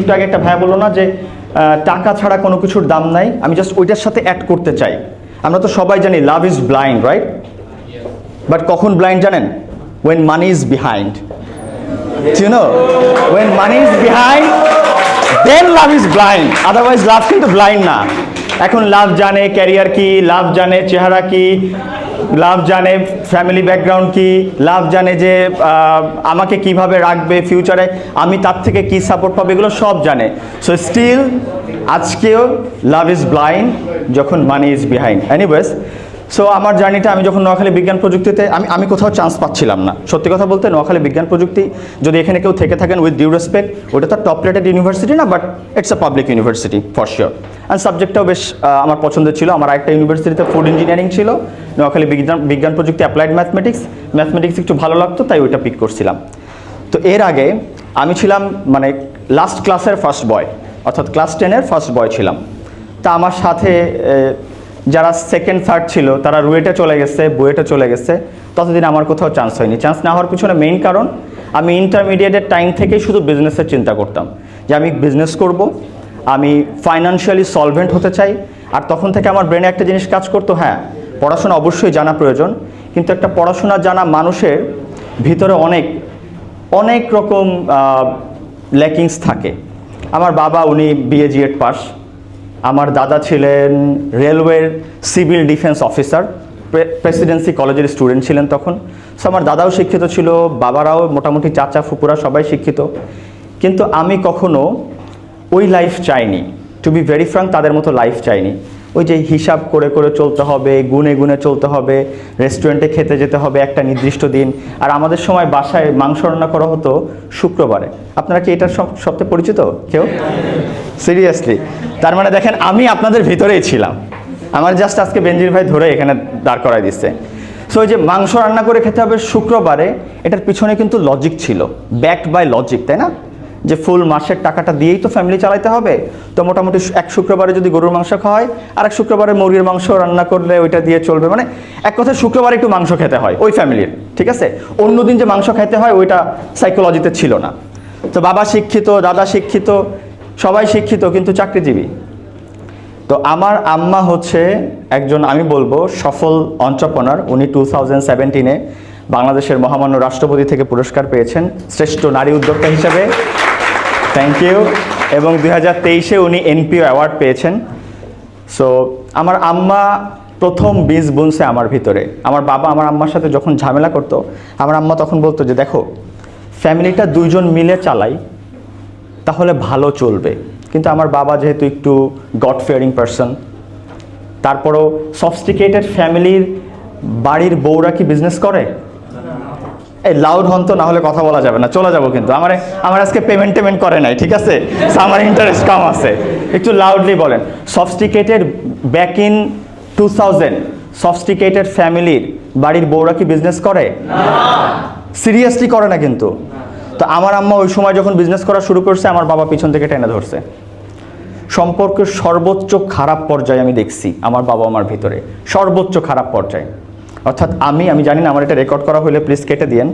একটু আগে একটা ভাইয়া বলল না যে টাকা ছাড়া কোনো কিছুর দাম নাই, আমি জাস্ট ওইটার সাথে অ্যাড করতে চাই। আমরা তো সবাই জানি love is blind right but কখন ব্লাইন্ড জানেন? When money is behind you know? When money is behind, then love is blind. Otherwise, love কিন্তু blind না। এখন লাভ জানে ক্যারিয়ার কি লাভ জানে, চেহারা কি লাভ জানে ফ্যামিলি ব্যাকগ্রাউন্ড কি, লাভ জানে যে আমাকে কীভাবে রাখবে ফিউচারে আমি তার থেকে কি সাপোর্ট পাবো, এগুলো সব জানে। সো স্টিল আজকেও লাভ ইজ ব্লাইন্ড যখন money is behind anyways so আমার জার্নিটা আমি যখন নোয়াখালী বিজ্ঞান প্রযুক্তিতে, আমি আমি কোথাও চান্স পাচ্ছিলাম না। সত্যি কথা বলতে, নোয়াখালী বিজ্ঞান প্রযুক্তি, যদি এখানে কেউ থেকে থাকেন উইথ ডিউ রেসপেক্ট ওটা তো টপ রেটেড ইউনিভার্সিটি না but it's a public university for sure and সাবজেক্টটাও বেশ আমার পছন্দের ছিল। আমার একটা ইউনিভার্সিটিতে ফুড ইঞ্জিনিয়ারিং ছিল। নোয়াখালী বিজ্ঞান বিজ্ঞান প্রযুক্তি অ্যাপ্লাইড ম্যাথমেটিক্স ম্যাথমেটিক্স একটু ভালো লাগতো, তাই ওইটা পিক করছিলাম। তো এর আগে আমি ছিলাম মানে লাস্ট ক্লাসের ফার্স্ট বয় অর্থাৎ ক্লাস টেনের ফার্স্ট বয় ছিলাম। তা আমার সাথে যারা সেকেন্ড থার্ড ছিল, তারা রুয়েটে চলে গেছে, বুয়েটে চলে গেছে। ততদিন আমার কোথাও চান্স হয়নি। চান্স না হওয়ার পিছনে মেইন কারণ, আমি ইন্টারমিডিয়েটের টাইম থেকেই শুধু বিজনেসের চিন্তা করতাম। যে আমি বিজনেস করব, আমি ফাইনান্সিয়ালি সলভেন্ট হতে চাই, আর তখন থেকে আমার ব্রেনে একটা জিনিস কাজ করতো হ্যাঁ পড়াশোনা অবশ্যই জানা প্রয়োজন, কিন্তু একটা পড়াশোনা জানা মানুষের ভিতরে অনেক অনেক রকম ল্যাকিংস থাকে। আমার বাবা, উনি বিএ জিএড পাস আমার দাদা ছিলেন রেলওয়ের সিভিল ডিফেন্স অফিসার প্রেসিডেন্সি কলেজের স্টুডেন্ট ছিলেন তখন। সো আমার দাদাও শিক্ষিত ছিল, বাবারাও মোটামুটি চাচা ফুপুরা সবাই শিক্ষিত। কিন্তু আমি কখনো ওই লাইফ চাইনি। টু বি ভেরি ফ্রাঙ্ক তাদের মতো লাইফ চাইনি। ওই যে হিসাব করে করে চলতে হবে, গুনে গুনে চলতে হবে রেস্টুরেন্টে খেতে যেতে হবে একটা নির্দিষ্ট দিন। আর আমাদের সময় বাসায় মাংস রান্না করা হতো শুক্রবারে। আপনারা কি এটার সব, সবচেয়ে পরিচিত কেউ? সিরিয়াসলি তার মানে দেখেন, আমি আপনাদের ভিতরেই ছিলাম। আমার জাস্ট আজকে বেঞ্জির ভাই ধরে এখানে দাঁড় করাই দিচ্ছে সো যে মাংস রান্না করে খেতে হবে শুক্রবারে, এটার পিছনে কিন্তু লজিক ছিল। ব্যাকড বাই লজিক তাই না? যে ফুল মাসের টাকাটা দিয়েই তো ফ্যামিলি চালাতে হবে। তো মোটামুটি এক শুক্রবারে যদি গরুর মাংস খাওয়া হয় আর এক শুক্রবারে মুরগির মাংস রান্না করলে ওইটা দিয়ে চলবে। মানে এক কথায় শুক্রবারে একটু মাংস খেতে হয় ওই ফ্যামিলির ঠিক আছে? অন্যদিন যে মাংস খেতে হয়, ওইটা সাইকোলজিতে ছিল না। তো বাবা শিক্ষিত, দাদা শিক্ষিত সবাই শিক্ষিত, কিন্তু চাকরিজীবী। তো আমার আম্মা হচ্ছে একজন, আমি বলব, সফল অন্টারপ্রনার উনি টু থাউজেন্ড সেভেন্টিনে বাংলাদেশের মহামান্য রাষ্ট্রপতি থেকে পুরস্কার পেয়েছেন, শ্রেষ্ঠ নারী উদ্যোক্তা হিসেবে। থ্যাংক ইউ এবং দুই হাজার তেইশে উনি এনপিও অ্যাওয়ার্ড পেয়েছেন। সো আমার আম্মা প্রথম বীজ বুনছে আমার ভিতরে। আমার বাবা আমার আম্মার সাথে যখন ঝামেলা করতো, আমার আম্মা তখন বলতো যে, দেখো ফ্যামিলিটা দুইজন মিলে চালাই তাহলে ভালো চলবে। কিন্তু আমার বাবা যেহেতু একটু গড ফিয়ারিং পারসন তারপরও সফস্টিকেটেড ফ্যামিলির বাড়ির বউরা কি বিজনেস করে? এই লাউড হন তো না হলে কথা বলা যাবে না চলে যাব কিন্তু। আমার আমার আজকে পেমেন্ট টেমেন্ট করে নাই ঠিক আছে? আমার ইন্টারেস্ট কম আছে। একটু লাউডলি বলেন। Sophisticated back in two thousand sophisticated ফ্যামিলির বাড়ির বউরা কি বিজনেস করে? সিরিয়াসলি করে না কিন্তু। তো আমার আম্মা ওই সময় যখন বিজনেস করা শুরু করছে, আমার বাবা পিছন থেকে টেনে ধরছে। সম্পর্কের সর্বোচ্চ খারাপ পর্যায়ে আমি দেখছি আমার বাবা আমার ভিতরে। সর্বোচ্চ খারাপ পর্যায়ে। অর্থাৎ আমি আমি জানি না, আমার এটা রেকর্ড করা হলে প্লিজ কেটে দিয়েন।